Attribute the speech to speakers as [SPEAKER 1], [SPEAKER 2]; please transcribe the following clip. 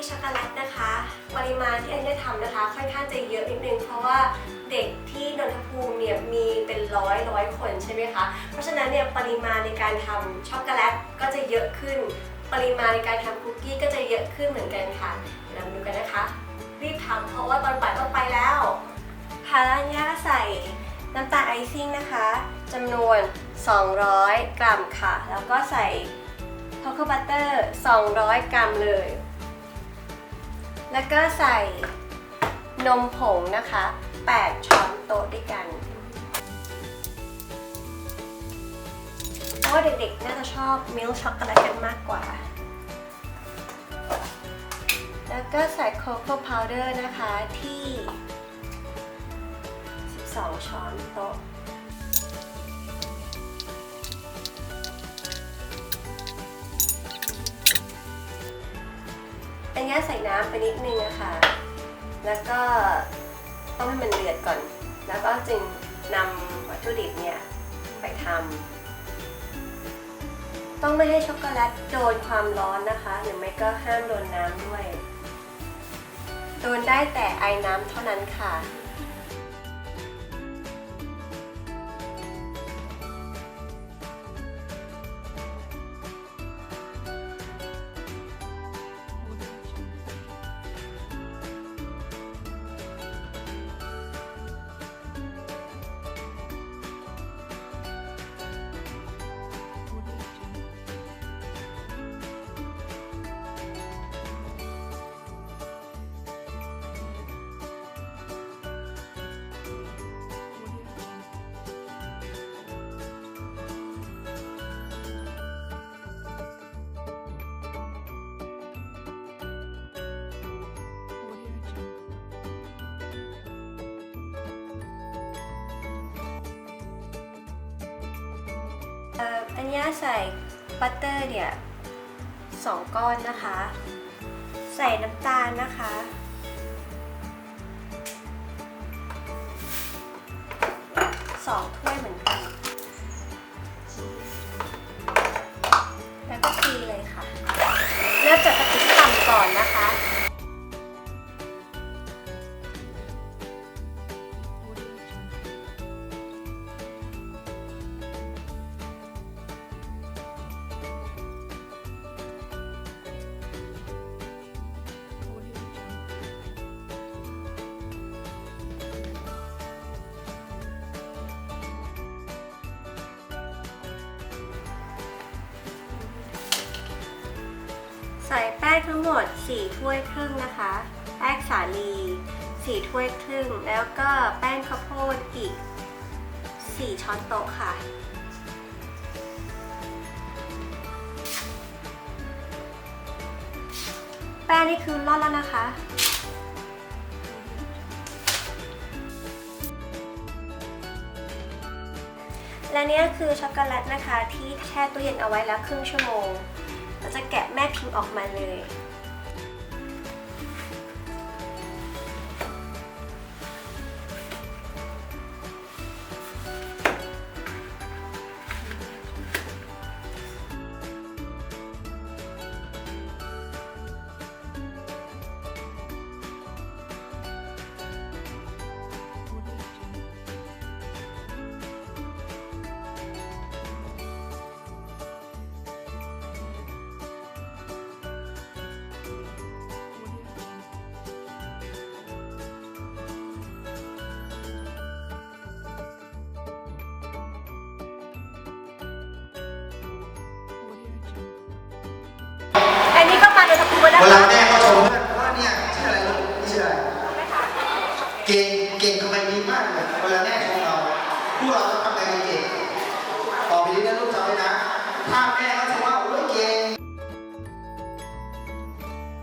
[SPEAKER 1] กี้ช็อกโกแลตนะคะ ปริมาณที่แอนได้ทำนะคะค่อนข้างจะเยอะนิดนึง เพราะว่าเด็กที่นนทภูมิเนี่ยมีเป็นร้อยร้อยคนใช่ไหมคะเพราะฉะนั้นเนี่ยปริมาณในการทำช็อกโกแลตก็จะเยอะขึ้น ปริมาณในการทำคุกกี้ก็จะเยอะขึ้นเหมือนกันค่ะเดี๋ยวเราดูกันนะคะ รีบทำเพราะว่าตอนบ่ายต้องไปแล้วค่ะแล้วอันนี้ก็ใส่น้ำตาลไอซิ่งนะคะจำนวน 200 กรัมค่ะ แล้วก็ใส่โคโค่บัตเตอร์ 200 กรัมเลย แล้วก็ใส่นมผงนะคะ 8 ช้อนโต๊ะด้วยกัน เพราะว่าเด็กๆ น่าจะชอบมิลช็อกโกแลตกันมากกว่า แล้วก็ใส่โคโค่พาวเดอร์นะคะที่ 12 ช้อนโต๊ะ นนี้ใส่น้ำไปนิดนึงนะคะ แล้วก็ต้องให้มันเดือดก่อน แล้วก็จึงนำวัตถุดิบเนี่ยไปทำ ต้องไม่ให้ช็อกโกแลตโดนความร้อนนะคะ หรือไม่ก็ห้ามโดนน้ำด้วย โดนได้แต่ไอ้น้ำเท่านั้นค่ะ อันนี้ใส่บัตเตอร์เนี่ยสองก้อนนะคะ ใส่น้ำตาลนะคะ ทั้งหมด 4 ถ้วยครึ่งนะคะแป้งสาลี 4 ถ้วยครึ่ง แล้วก็แป้งข้าวโพดอีก 4 ช้อนโต๊ะค่ะแป้งนี่คือร่อนแล้วนะคะ และนี่คือช็อกโกแลตนะคะ ที่แช่ตู้เย็นเอาไว้แล้วครึ่งชั่วโมง เราจะแกะแม่พิมพ์ออกมาเลย
[SPEAKER 2] เวลาแม่เขาชมว่าเนี่ยชื่ออะไรลูกนี่ชื่ออะไร เก่ง เก่งทำไมดีมากเลย เวลาแม่ชมเรา พวกเรา